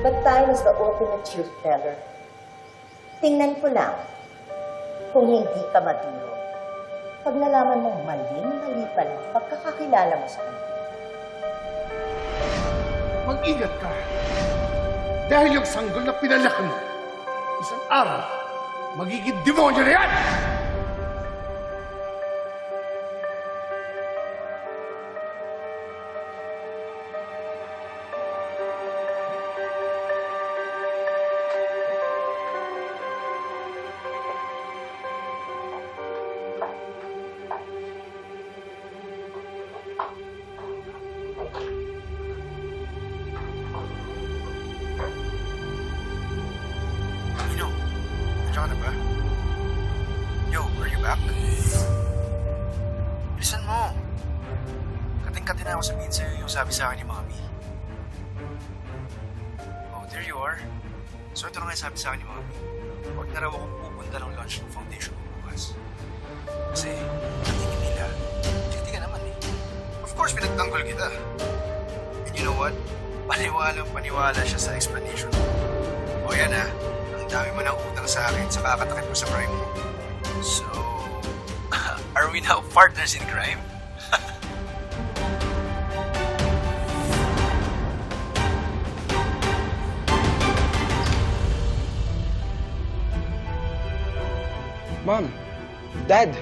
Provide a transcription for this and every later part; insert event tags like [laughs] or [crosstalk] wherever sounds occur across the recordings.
But time is the ultimate truth teller. Tingnan ko lang kung hindi ka maduro. Pag nalaman mong mali, mali pala, pagkakakilala mo sa kanya. Mag-ingat ka. Dahil yung sanggol na pinalaki mo, isang araw, magiging demonyo na yan! Bilisan mo. Kating-kati na ako sabihin sa'yo yung sabi sa akin ni Mami. Oh, there you are. So ito na nga sabi sa akin ni Mami. Huwag na raw akong pupunta ng launch ng foundation ko bukas. Kasi, natingin nila, guilty ka naman eh. Of course, pinagtanggol kita. And you know what? Paniwalang paniwala siya sa explanation mo. O yan ah, ang dami mo ng utang sa akin sa kakatakit mo sa crime mo. So, are we now partners in crime? [laughs] Mom, Dad,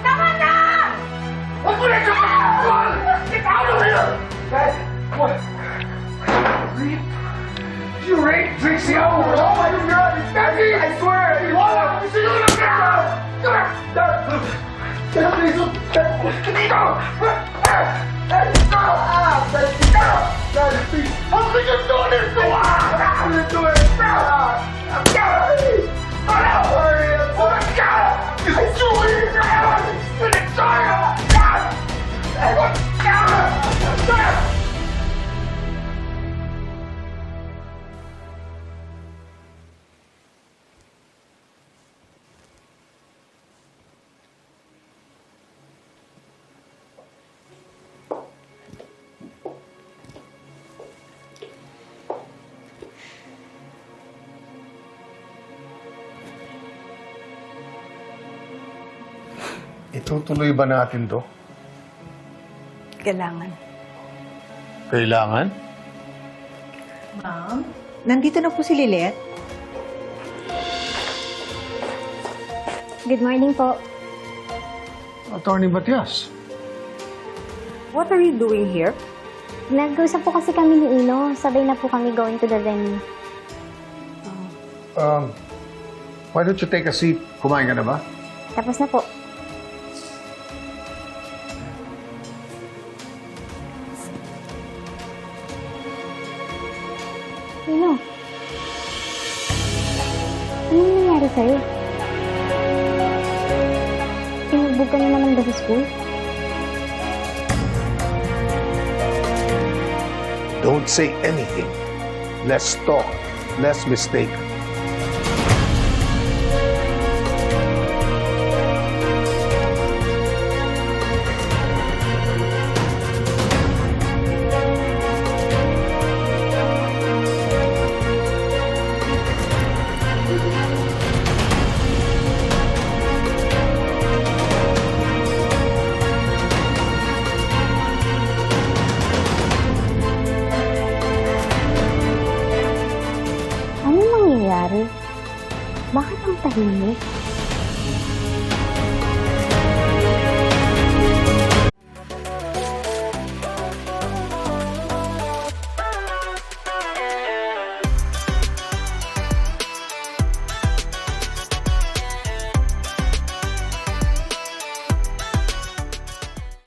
Tama na! Huwag mo na ito! Get out of here! Dad, what? Rape? You hate Trixie Owens. Oh my god, it's Becky! I swear! Oh, she's gonna get out! Go! Go! Go! Go! Itutuloy ba natin to? Kailangan. Kailangan? Ma'am? Nandito na po si Lilet. Good morning po. Attorney Batias. What are you doing here? Nag-usap po kasi kami ni Ino. Sabay na po kami going to the venue. Um, why don't you take a seat? Kumain ka na ba? Tapos na po. Ino? Anong nangyari sa'yo? Tinugbog ka na naman ba sa school? Don't say anything. Less talk, less mistake. Tahimik?